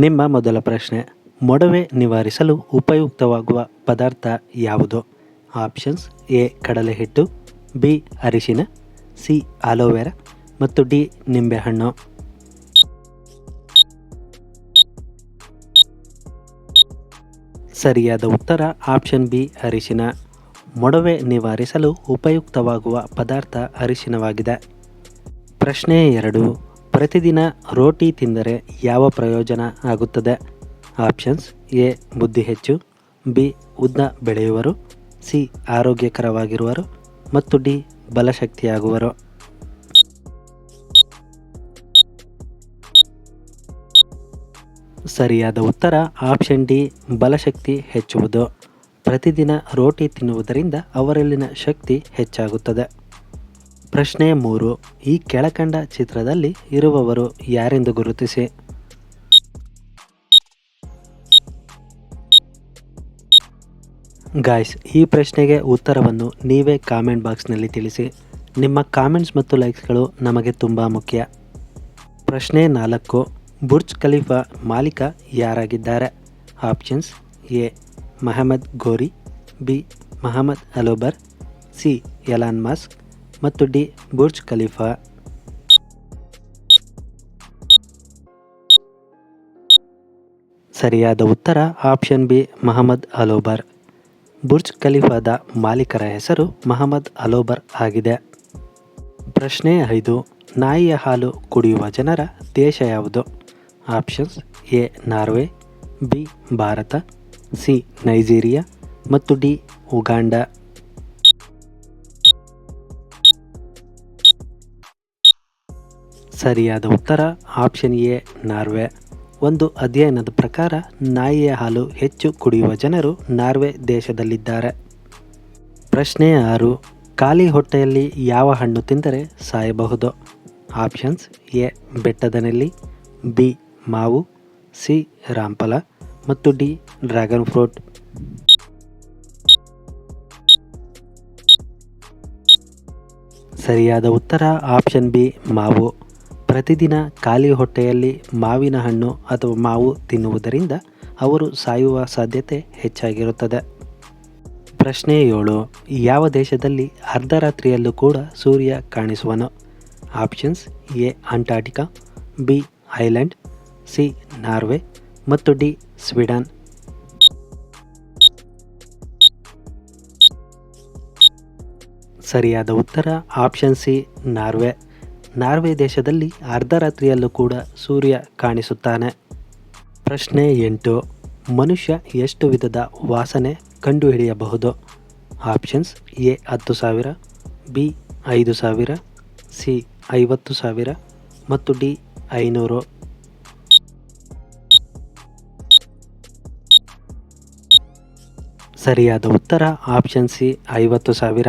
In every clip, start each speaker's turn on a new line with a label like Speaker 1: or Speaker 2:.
Speaker 1: ನಿಮ್ಮ ಮೊದಲ ಪ್ರಶ್ನೆ, ಮೊಡವೆ ನಿವಾರಿಸಲು ಉಪಯುಕ್ತವಾಗುವ ಪದಾರ್ಥ ಯಾವುದು? ಆಪ್ಷನ್ಸ್, ಎ ಕಡಲೆ ಹಿಟ್ಟು ಬಿ, ಅರಿಶಿನ, ಸಿ, ಆಲೋವೆರಾ ಮತ್ತು ಡಿ, ನಿಂಬೆಹಣ್ಣು. ಸರಿಯಾದ ಉತ್ತರ, ಆಪ್ಷನ್ ಬಿ, ಅರಿಶಿನ. ಮೊಡವೆ ನಿವಾರಿಸಲು ಉಪಯುಕ್ತವಾಗುವ ಪದಾರ್ಥ ಅರಿಶಿನವಾಗಿದೆ. ಪ್ರಶ್ನೆ ಎರಡು ಪ್ರತಿದಿನ ರೋಟಿ ತಿಂದರೆ ಯಾವ ಪ್ರಯೋಜನ ಆಗುತ್ತದೆ? ಆಪ್ಷನ್ಸ್ ಎ, ಬುದ್ಧಿ ಹೆಚ್ಚು, ಬಿ, ಉದ್ದ ಬೆಳೆಯುವರು, ಸಿ, ಆರೋಗ್ಯಕರವಾಗಿರುವರು, ಮತ್ತು ಡಿ, ಬಲಶಕ್ತಿಯಾಗುವರು. ಸರಿಯಾದ ಉತ್ತರ ಆಪ್ಷನ್ ಡಿ, ಬಲಶಕ್ತಿ ಹೆಚ್ಚುವುದು. ಪ್ರತಿದಿನ ರೋಟಿ ತಿನ್ನುವುದರಿಂದ ಅವರಲ್ಲಿನ ಶಕ್ತಿ ಹೆಚ್ಚಾಗುತ್ತದೆ. ಪ್ರಶ್ನೆ ಮೂರು. ಈ ಕೆಳಕಂಡ ಚಿತ್ರದಲ್ಲಿ ಇರುವವರು ಯಾರೆಂದು ಗುರುತಿಸಿ? ಗಾಯ್ಸ್ ಈ ಪ್ರಶ್ನೆಗೆ ಉತ್ತರವನ್ನು ನೀವೇ ಕಾಮೆಂಟ್ ಬಾಕ್ಸ್ನಲ್ಲಿ ತಿಳಿಸಿ. ನಿಮ್ಮ ಕಾಮೆಂಟ್ಸ್ ಮತ್ತು ಲೈಕ್ಸ್ಗಳು ನಮಗೆ ತುಂಬ ಮುಖ್ಯ. ಪ್ರಶ್ನೆ ನಾಲ್ಕು. ಬುರ್ಜ್ ಖಲೀಫಾ ಮಾಲೀಕ ಯಾರಾಗಿದ್ದಾರೆ? Options A. Muhammad Ghori, B. Mohamed Alabbar, C. Elon Musk ಮತ್ತು ಡಿ. Burj Khalifa. ಸರಿಯಾದ ಉತ್ತರ option B, Mohamed Alabbar. Burj ಖಲೀಫಾದ ಮಾಲೀಕರ ಹೆಸರು ಮಹಮ್ಮದ್ ಅಲೋಬರ್ ಆಗಿದೆ. ಪ್ರಶ್ನೆ ಐದು, ನಾಯಿಯ ಹಾಲು ಕುಡಿಯುವ ಜನರ ದೇಶ ಯಾವುದು? Options A, Norway, B, Bharat, C, Nigeria ಮತ್ತು ಡಿ, ಉಗಾಂಡ. ಸರಿಯಾದ ಉತ್ತರ ಆಪ್ಷನ್ ಎ, ನಾರ್ವೆ. ಒಂದು ಅಧ್ಯಯನದ ಪ್ರಕಾರ, ನಾಯಿಯ ಹಾಲು ಹೆಚ್ಚು ಕುಡಿಯುವ ಜನರು ನಾರ್ವೆ ದೇಶದಲ್ಲಿದ್ದಾರೆ. ಪ್ರಶ್ನೆ ಆರು, ಖಾಲಿ ಹೊಟ್ಟೆಯಲ್ಲಿ ಯಾವ ಹಣ್ಣು ತಿಂದರೆ ಸಾಯಬಹುದು? ಆಪ್ಷನ್ಸ್ ಎ ಬೆಟ್ಟದ ನೆಲ್ಲಿ ಬಿ, ಮಾವು, ಸಿ, ರಾಂಪಲ ಮತ್ತು ಡಿ, ಡ್ರ್ಯಾಗನ್ ಫ್ರೂಟ್. ಸರಿಯಾದ ಉತ್ತರ ಆಪ್ಷನ್ ಬಿ, ಮಾವು. ಪ್ರತಿದಿನ ಖಾಲಿ ಹೊಟ್ಟೆಯಲ್ಲಿ ಮಾವಿನ ಹಣ್ಣು ಅಥವಾ ಮಾವು ತಿನ್ನುವುದರಿಂದ ಅವರು ಸಾಯುವ ಸಾಧ್ಯತೆ ಹೆಚ್ಚಾಗಿರುತ್ತದೆ. ಪ್ರಶ್ನೆ ಏಳು, ಯಾವ ದೇಶದಲ್ಲಿ ಅರ್ಧರಾತ್ರಿಯಲ್ಲೂ ಕೂಡ ಸೂರ್ಯ ಕಾಣಿಸುವನು? Options A, Antarctica, B, island, C, Norway ಮತ್ತು ಡಿ, ಸ್ವೀಡನ್. ಸರಿಯಾದ ಉತ್ತರ ಆಪ್ಷನ್ ಸಿ, ನಾರ್ವೆ. ನಾರ್ವೆ ದೇಶದಲ್ಲಿ ಅರ್ಧರಾತ್ರಿಯಲ್ಲೂ ಕೂಡ ಸೂರ್ಯ ಕಾಣಿಸುತ್ತಾನೆ. ಪ್ರಶ್ನೆ ಎಂಟು, ಮನುಷ್ಯ ಎಷ್ಟು ವಿಧದ ವಾಸನೆ ಕಂಡುಹಿಡಿಯಬಹುದು? ಆಪ್ಷನ್ಸ್ ಎ, ಹತ್ತು ಸಾವಿರ, ಬಿ, ಐದು ಸಾವಿರ, ಸಿ, ಐವತ್ತು ಸಾವಿರ ಮತ್ತು ಡಿ, ಐನೂರು. ಸರಿಯಾದ ಉತ್ತರ ಆಪ್ಷನ್ ಸಿ, ಐವತ್ತು ಸಾವಿರ.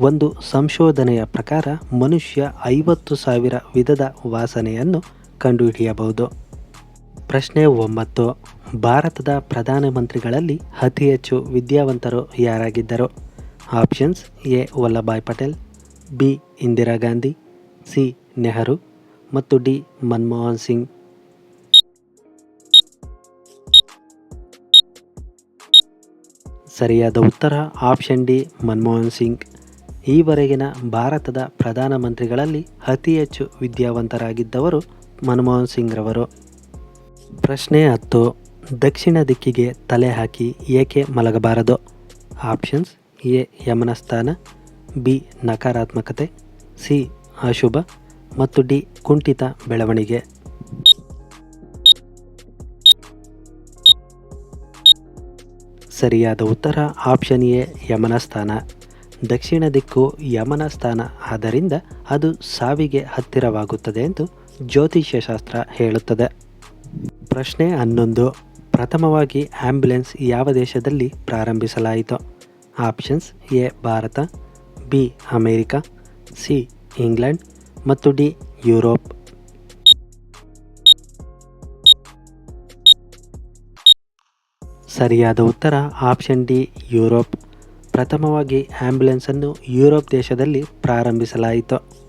Speaker 1: ಒಂದು ಸಂಶೋಧನೆಯ ಪ್ರಕಾರ ಮನುಷ್ಯ ಐವತ್ತು ಸಾವಿರ ವಿಧದ ವಾಸನೆಯನ್ನು ಕಂಡುಹಿಡಿಯಬಹುದು. ಪ್ರಶ್ನೆ ಒಂಬತ್ತು. ಭಾರತದ ಪ್ರಧಾನಮಂತ್ರಿಗಳಲ್ಲಿ ಅತಿ ಹೆಚ್ಚು ವಿದ್ಯಾವಂತರು ಯಾರಾಗಿದ್ದರು? Options A. Vallabhbhai Patel, B. Indira Gandhi, C. Nehru ಮತ್ತು ಡಿ. ಮನಮೋಹನ್ ಸಿಂಗ್. ಸರಿಯಾದ ಉತ್ತರ ಆಪ್ಷನ್ ಡಿ. ಮನಮೋಹನ್ ಸಿಂಗ್. ಈವರೆಗಿನ ಭಾರತದ ಪ್ರಧಾನಮಂತ್ರಿಗಳಲ್ಲಿ ಅತಿ ಹೆಚ್ಚು ವಿದ್ಯಾವಂತರಾಗಿದ್ದವರು ಮನಮೋಹನ್ ಸಿಂಗ್ರವರು. ಪ್ರಶ್ನೆ ಹತ್ತು, ದಕ್ಷಿಣ ದಿಕ್ಕಿಗೆ ತಲೆ ಹಾಕಿ ಏಕೆ ಮಲಗಬಾರದು? ಆಪ್ಷನ್ಸ್, ಎ, ಯಮನಸ್ಥಾನ, ಬಿ, ನಕಾರಾತ್ಮಕತೆ, ಸಿ, ಅಶುಭ ಮತ್ತು ಡಿ, ಕುಂಠಿತ ಬೆಳವಣಿಗೆ. ಸರಿಯಾದ ಉತ್ತರ ಆಪ್ಷನ್ ಎ ಯಮನ ಸ್ಥಾನ ದಕ್ಷಿಣ ದಿಕ್ಕು ಯಮನ ಸ್ಥಾನ. ಆದ್ದರಿಂದ ಅದು ಸಾವಿಗೆ ಹತ್ತಿರವಾಗುತ್ತದೆ ಎಂದು ಜ್ಯೋತಿಷ್ಯಶಾಸ್ತ್ರ ಹೇಳುತ್ತದೆ. ಪ್ರಶ್ನೆ ಹನ್ನೊಂದು. ಪ್ರಥಮವಾಗಿ ಆಂಬ್ಯುಲೆನ್ಸ್ ಯಾವ ದೇಶದಲ್ಲಿ ಪ್ರಾರಂಭಿಸಲಾಯಿತು? Options A, Bharat, B, America, C, England ಮತ್ತು ಡಿ, ಯುರೋಪ್. ಸರಿಯಾದ ಉತ್ತರ ಆಪ್ಷನ್ ಡಿ, ಯುರೋಪ್. ಪ್ರಥಮವಾಗಿ ಆ್ಯಂಬುಲೆನ್ಸನ್ನು ಯುರೋಪ್ ದೇಶದಲ್ಲಿ ಪ್ರಾರಂಭಿಸಲಾಯಿತು.